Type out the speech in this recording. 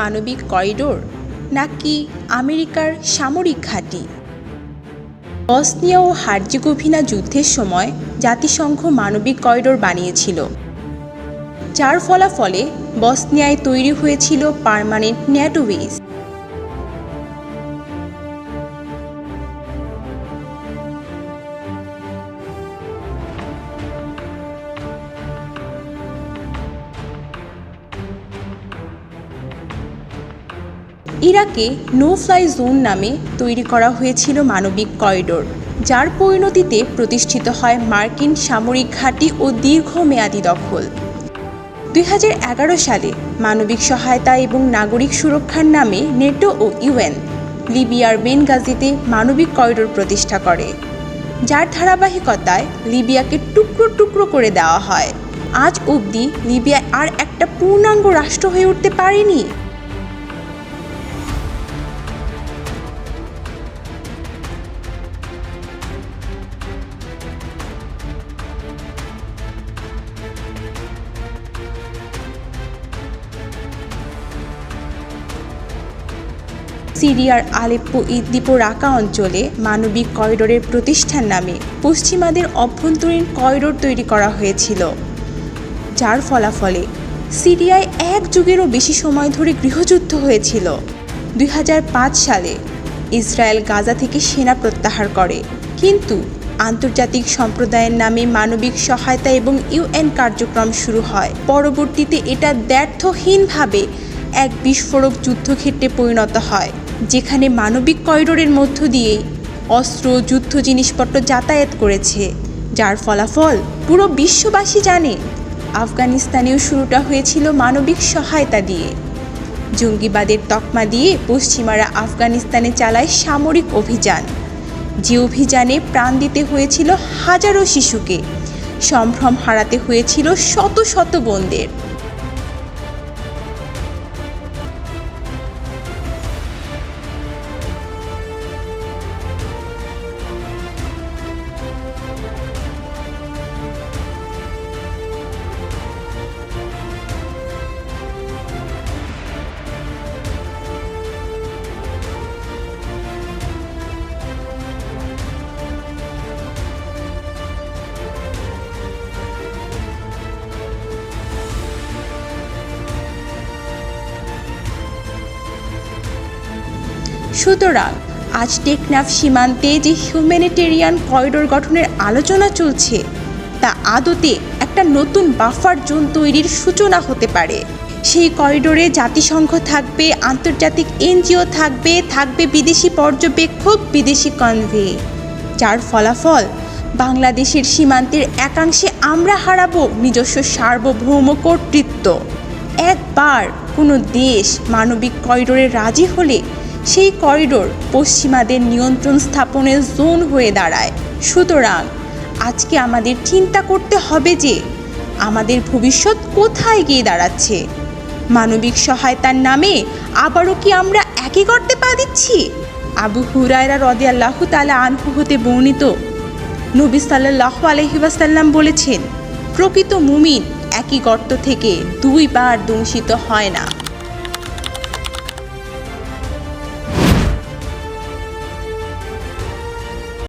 মানবিক করিডোর নাকি আমেরিকার সামরিক ঘাঁটি? বসনিয়া ও হার্জেগোভিনা যুদ্ধের সময় জাতিসংঘ মানবিক করিডোর বানিয়েছিল, যার ফলাফলে বসনিয়ায় তৈরি হয়েছিল পারমানেন্ট ন্যাটো ইরাকে নো ফ্লাই জোন নামে তৈরি করা হয়েছিল মানবিক করিডোর, যার পরিণতিতে প্রতিষ্ঠিত হয় মার্কিন সামরিক ঘাঁটি ও দীর্ঘমেয়াদী দখল। দুই হাজার এগারো সালে মানবিক সহায়তা এবং নাগরিক সুরক্ষার নামে নেটো ও ইউএন, লিবিয়ার বেনগাজিতে মানবিক করিডোর প্রতিষ্ঠা করে, যার ধারাবাহিকতায় লিবিয়াকে টুকরো টুকরো করে দেওয়া হয়। আজ অবধি লিবিয়া আর একটা পূর্ণাঙ্গ রাষ্ট্র হয়ে উঠতে পারেনি? সিরিয়ার আলেপ্পো ইদ্দিপো রাকা অঞ্চলে মানবিক করিডোরের প্রতিষ্ঠার নামে পশ্চিমাদের অভ্যন্তরীণ করিডোর তৈরি করা হয়েছিল, যার ফলাফলে সিরিয়ায় এক যুগেরও বেশি সময় ধরে গৃহযুদ্ধ হয়েছিল। দুই হাজার পাঁচ সালে ইসরায়েল গাজা থেকে সেনা প্রত্যাহার করে, কিন্তু আন্তর্জাতিক সম্প্রদায়ের নামে মানবিক সহায়তা এবং ইউএন কার্যক্রম শুরু হয়। পরবর্তীতে এটা ব্যর্থহীনভাবে এক বিস্ফোরক যুদ্ধক্ষেত্রে পরিণত হয়। যেখানে মানবিক করিডোরের মধ্য দিয়ে অস্ত্র, যুদ্ধ জিনিসপত্র যাতায়াত করেছে, যার ফলাফল পুরো বিশ্ববাসী জানে। আফগানিস্তানেও শুরুটা হয়েছিল মানবিক সহায়তা দিয়ে। জঙ্গিবাদের তকমা দিয়ে পশ্চিমারা আফগানিস্তানে চালায় সামরিক অভিযান। যে অভিযানে প্রাণ দিতে হয়েছিল হাজারো শিশুকে, সম্ভ্রম হারাতে হয়েছিল শত শত বোনদের সুতরাং আজ টেকনাফ সীমান্তে যে হিউম্যানিটেরিয়ান করিডোর গঠনের আলোচনা চলছে, তা আদতে একটা নতুন বাফার জোন তৈরির সূচনা হতে পারে। সেই করিডোরে জাতিসংঘ থাকবে, আন্তর্জাতিক এনজিও থাকবে থাকবে বিদেশি পর্যবেক্ষক, বিদেশি কনভে যার ফলাফল, বাংলাদেশের সীমান্তের একাংশে আমরা হারাবো নিজস্ব সার্বভৌম কর্তৃত্ব। একবার কোনো দেশ মানবিক করিডোরে রাজি হলে সেই করিডোর পশ্চিমাদের নিয়ন্ত্রণ স্থাপনের জোন হয়ে দাঁড়ায়। সুতরাং আজকে আমাদের চিন্তা করতে হবে যে আমাদের ভবিষ্যৎ কোথায় গিয়ে দাঁড়াচ্ছে? মানবিক সহায়তার নামে আবারও কি আমরা একই করতে পা দিচ্ছি? আবু হুরায়রা রদে আল্লাহ তালা আনহু হতে বর্ণিত নবী সাল্লাহ আলহিবাসাল্লাম বলেছেন, প্রকৃত মুমিন একই গর্ত থেকে দুইবার দংশিত হয় না।